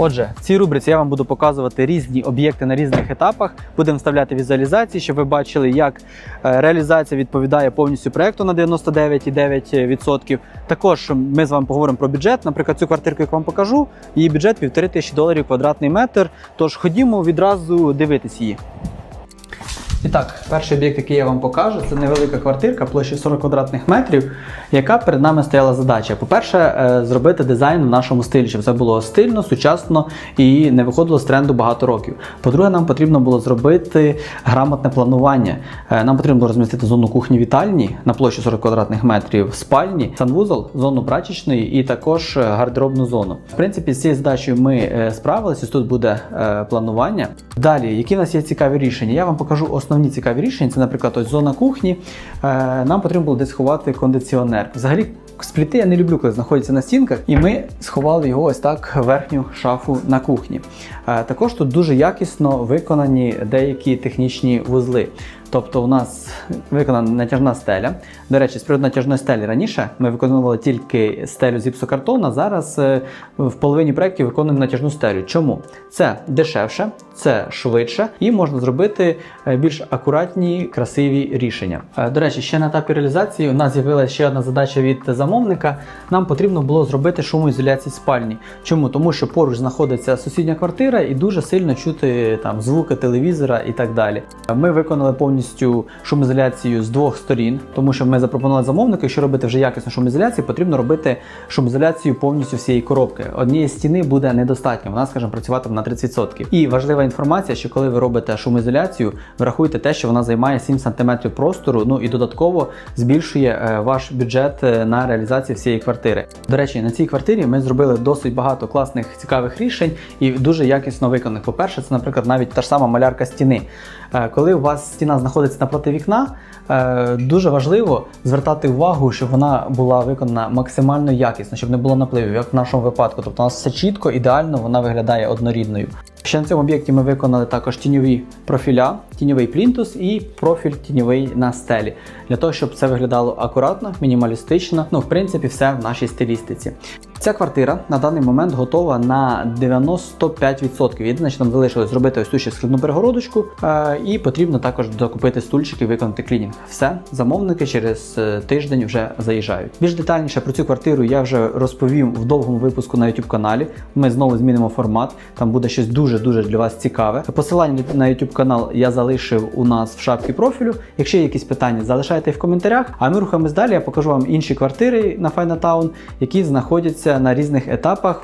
Отже, в цій рубриці я вам буду показувати різні об'єкти на різних етапах. Будемо вставляти візуалізації, щоб ви бачили, як е, реалізація відповідає повністю проекту на 99,9%. Також ми з вами поговоримо про бюджет. Наприклад, цю квартирку, як вам покажу, її бюджет півтори тисячі доларів квадратний метр. Тож ходімо відразу дивитись її. І так, перший об'єкт, який я вам покажу, це невелика квартирка площею 40 квадратних метрів, яка перед нами стояла задача. По-перше, е, зробити дизайн в нашому стилі, щоб це було стильно, сучасно і не виходило з тренду багато років. По-друге, нам потрібно було зробити грамотне планування. Е, Нам потрібно було розмістити зону кухні вітальні на площі 40 квадратних метрів, спальні, санвузол, зону прачечної і також е, гардеробну зону. В принципі, з цією задачею ми справилися. Тут буде планування. Далі, які в нас є цікаві рішення? Я вам покажу цікаві рішення. Це, наприклад, ось зона кухні. Е, Нам потрібно було десь сховати кондиціонер. Взагалі. Спліти я не люблю, коли знаходяться на стінках, і ми сховали його ось так верхню шафу на кухні. Е, Також тут дуже якісно виконані деякі технічні вузли. Тобто у нас виконана натяжна стеля. До речі, з приводу натяжної стелі раніше ми виконували тільки стелю з гіпсокартона, зараз е, в половині проєктів виконуємо натяжну стелю. Чому? Це дешевше, це швидше і можна зробити е, більш акуратні, красиві рішення. Е, До речі, ще на етапі реалізації у нас з'явилася ще одна задача від замовника. Нам потрібно було зробити шумоізоляцію спальні. Чому? Тому що поруч знаходиться сусідня квартира і дуже сильно чути там звуки телевізора і так далі. Ми виконали повністю шумоізоляцію з двох сторін, тому що ми запропонували замовнику, якщо робити вже якісну шумоізоляцію, потрібно робити шумоізоляцію повністю всієї коробки. Однієї стіни буде недостатньо, вона, скажімо, працюватиме на 30%. І важлива інформація, що коли ви робите шумоізоляцію, врахуйте те, що вона займає 7 см простору, ну і додатково збільшує е, ваш бюджет е, на реалізацію всієї квартири. До речі, на цій квартирі ми зробили досить багато класних цікавих рішень і дуже якісно виконаних. По-перше, це, наприклад, навіть та ж сама малярка стіни. Е, Коли у вас стіна знаходиться напроти вікна, е, дуже важливо звертати увагу, щоб вона була виконана максимально якісно, щоб не було напливів, як в нашому випадку. Тобто у нас все чітко, ідеально, вона виглядає однорідною. Ще на цьому об'єкті ми виконали також тіньові профіля, тіньовий плінтус і профіль тіньовий на стелі, для того, щоб це виглядало акуратно, мінімалістично. Ну, в принципі, все в нашій стилістиці. Ця квартира на даний момент готова на 95%. Єдине, що нам залишилось зробити ось цю ще складну перегородочку, е, і потрібно також докупити стульчики, виконати клінінг. Все, замовники через е, тиждень вже заїжджають. Більш детальніше про цю квартиру я вже розповім в довгому випуску на YouTube каналі. Ми знову змінимо формат. Там буде щось дуже дуже для вас цікаве. Посилання на YouTube канал я залишив у нас в шапці профілю. Якщо є якісь питання, залишайте в коментарях. А ми рухаємось далі. Я покажу вам інші квартири на Файнатаун, які знаходяться на різних етапах.